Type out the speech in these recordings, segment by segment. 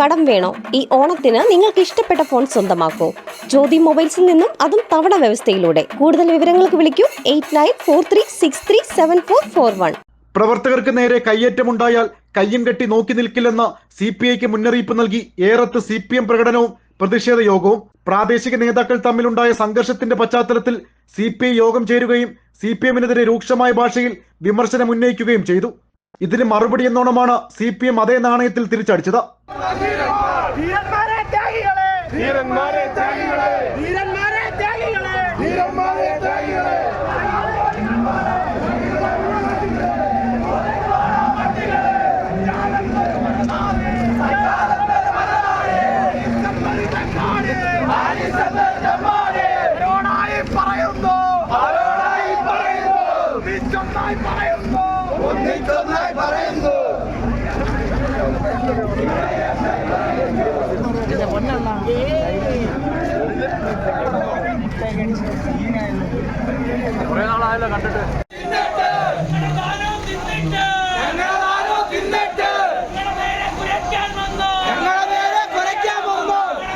കടം വേണോ? ഈ ഓണത്തിന് നിങ്ങൾക്ക് ഇഷ്ടപ്പെട്ട ഫോൺ സ്വന്തമാക്കൂ. ജ്യോതി മൊബൈൽസിൽ നിന്നും അതും തവണ വ്യവസ്ഥയിലൂടെ. കൂടുതൽ വിവരങ്ങൾക്ക് വിളിക്കൂ eight nine four three six three seven four four one. പ്രവർത്തകർക്ക് നേരെ കയ്യേറ്റമുണ്ടായാൽ കയ്യും കെട്ടി നോക്കി നിൽക്കില്ലെന്ന സി പി ഐക്ക് മുന്നറിയിപ്പ് നൽകി ഏറത്ത് സി പി എം പ്രകടനവും പ്രതിഷേധ യോഗവും. പ്രാദേശിക നേതാക്കൾ തമ്മിലുണ്ടായ സംഘർഷത്തിന്റെ പശ്ചാത്തലത്തിൽ സി പി ഐ യോഗം ചേരുകയും സി പി എമ്മിനെതിരെ രൂക്ഷമായ ഭാഷയിൽ വിമർശനം ഉന്നയിക്കുകയും ചെയ്തു. ഇതിന് മറുപടി എന്നോണമാണ് സി പി എം അതേ നാണയത്തിൽ തിരിച്ചടിച്ചത്. ത്യാഗികളെ.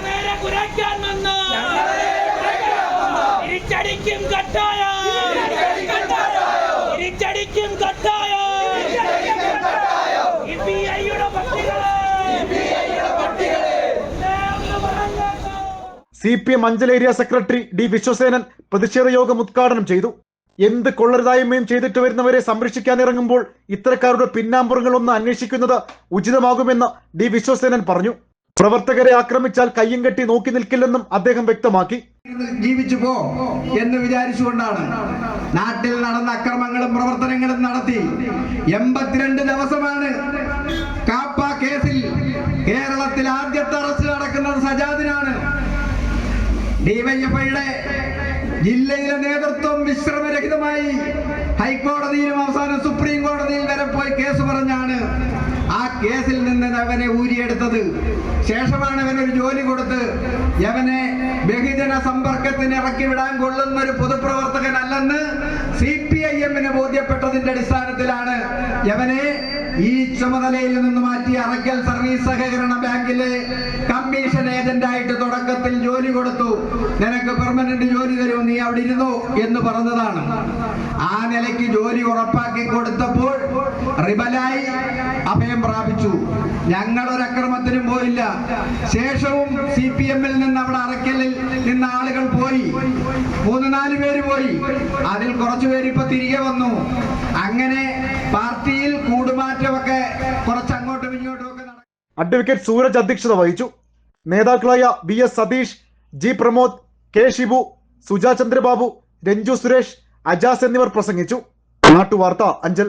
നേരെ കുരയ്ക്കാൻ വന്നു തിരിച്ചടിക്കും കട്ടായോ? തിരിച്ചടിക്കും കട്ടായോ? യുടെ പട്ടികളെ ഒന്ന് C P M Anchal area secretary D Viswasenan പ്രതിഷേധ യോഗം ഉദ്ഘാടനം ചെയ്തു. എന്ത് കൊള്ളരുതായ്മയും ചെയ്തിട്ട് വരുന്നവരെ സംരക്ഷിക്കാൻ ഇറങ്ങുമ്പോൾ ഇത്തരക്കാരുടെ പിന്നാമ്പുറങ്ങൾ ഒന്ന് അന്വേഷിക്കുന്നത് ഉചിതമാകുമെന്ന് ഡി വിശ്വസേനൻ പറഞ്ഞു. പ്രവർത്തകരെ ആക്രമിച്ചാൽ കയ്യും കെട്ടി നോക്കി നിൽക്കില്ലെന്നും അദ്ദേഹം വ്യക്തമാക്കി. ജീവിച്ചു പോ എന്ന് വിചാരിച്ചുകൊണ്ടാണ് നാട്ടിൽ നടന്ന അക്രമങ്ങളും പ്രവർത്തനങ്ങളും നടത്തി എൺപത്തിരണ്ട് ദിവസമാണ് കാപ്പ കേസിൽ കേരളത്തിൽ ആദ്യത്തെ അറസ്റ്റ് നടക്കുന്നത് സജാദിനാണ്. ഡിവൈഎഫ്ഐയുടെ ജില്ലയിലെ നേതൃത്വം വിശ്രമരഹിതമായി ഹൈക്കോടതിയിലും അവസാനം സുപ്രീം കോടതിയിൽ വരെ പോയി കേസ് പറഞ്ഞാണ് ആ കേസിൽ നിന്ന് അവനെ ഊരിയെടുത്തത്. ശേഷമാണ് അവനൊരു ജോലി കൊടുത്ത് അവനെ ബഹുജന സമ്പർക്കത്തിന് ഇറക്കി വിടാൻ കൊള്ളുന്ന ഒരു പൊതുപ്രവർത്തകനല്ലെന്ന് സി പി ഐ എമ്മിന് ബോധ്യപ്പെട്ടതിന്റെ അടിസ്ഥാനത്തിലാണ് അവനെ ഈ ചുമതലയിൽ നിന്ന് മാറ്റി അറക്കൽ സർവീസ് സഹകരണ ബാങ്കിലെ കമ്മീഷൻ ഏജന്റായിട്ട് തുടക്കത്തിൽ ജോലി കൊടുത്തു. നിനക്ക് പെർമനന്റ് ജോലി തരും നീ അവിടെ ഇരുന്നു എന്ന് പറഞ്ഞതാണ്. ആ നിലയ്ക്ക് ജോലി ഉറപ്പാക്കി കൊടുത്തപ്പോൾ റിബലായി അഭയം പ്രാപിച്ചു. ഞങ്ങൾ ഒരു അക്രമത്തിനും പോയില്ല. ശേഷവും സി പി എമ്മിൽ നിന്ന് അവിടെ അറക്കലിൽ നിന്ന് ആളുകൾ പോയി. മൂന്ന് നാല് പേര് പോയി. അതിൽ കുറച്ചു പേര് തിരികെ വന്നു. അങ്ങനെ അഡ്വക്കേറ്റ് സൂരജ് അധ്യക്ഷത വഹിച്ചു. നേതാക്കളായ V S Satheesh G Pramod K Shibu Suja Chandrababu Ranju Suresh Ajas എന്നിവർ പ്രസംഗിച്ചു. നാട്ടുവാർത്ത അഞ്ചൽ.